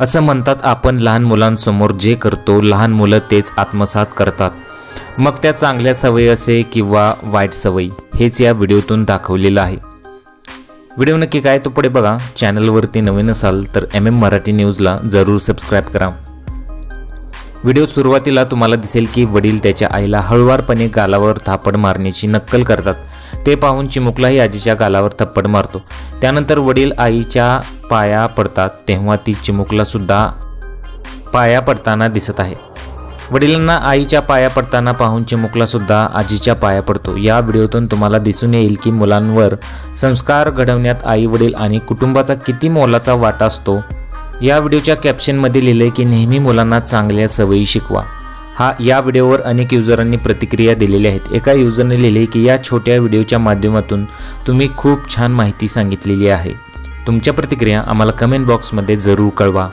असं म्हणतात आपण लहान मुलांसमोर जे करतो लहान मुलं तेच आत्मसात करतात. मग त्या चांगल्या सवयी असे किंवा वाईट सवयी हेच या व्हिडिओतून दाखवलेलं आहे. व्हिडिओ नक्की काय तो पुढे बघा. चॅनलवरती नवीन असाल तर एम एम मराठी न्यूजला जरूर सबस्क्राईब करा. व्हिडिओ सुरुवातीला तुम्हाला दिसेल की वडील त्याच्या आईला हळुवारपणे गालावर थापड मारण्याची नक्कल करतात. ते पाहून चिमुकलाही आजीच्या गालावर थप्पड मारतो. त्यानंतर वडील आईच्या पाया पडतात तेव्हा ती चिमुकला सुद्धा पाया पडताना दिसत आहे. वडिलांना आईच्या पाया पडताना पाहून चिमुकला सुद्धा आजीच्या पाया पडतो. या व्हिडिओतून तुम्हाला दिसून येईल की मुलांवर संस्कार घडवण्यात आई वडील आणि कुटुंबाचा किती मोलाचा वाटा असतो. या व्हिडिओच्या कॅप्शनमध्ये लिहिले की नेहमी मुलांना चांगल्या सवयी शिकवा. हा या व्हिडिओवर अनेक युजरांनी प्रतिक्रिया दिलेल्या आहेत. एका युजरने लिहिले की या छोट्या व्हिडिओच्या माध्यमातून तुम्ही खूप छान माहिती सांगितलेली आहे. तुमच्या प्रतिक्रिया आम्हाला कमेंट बॉक्समध्ये जरूर कळवा.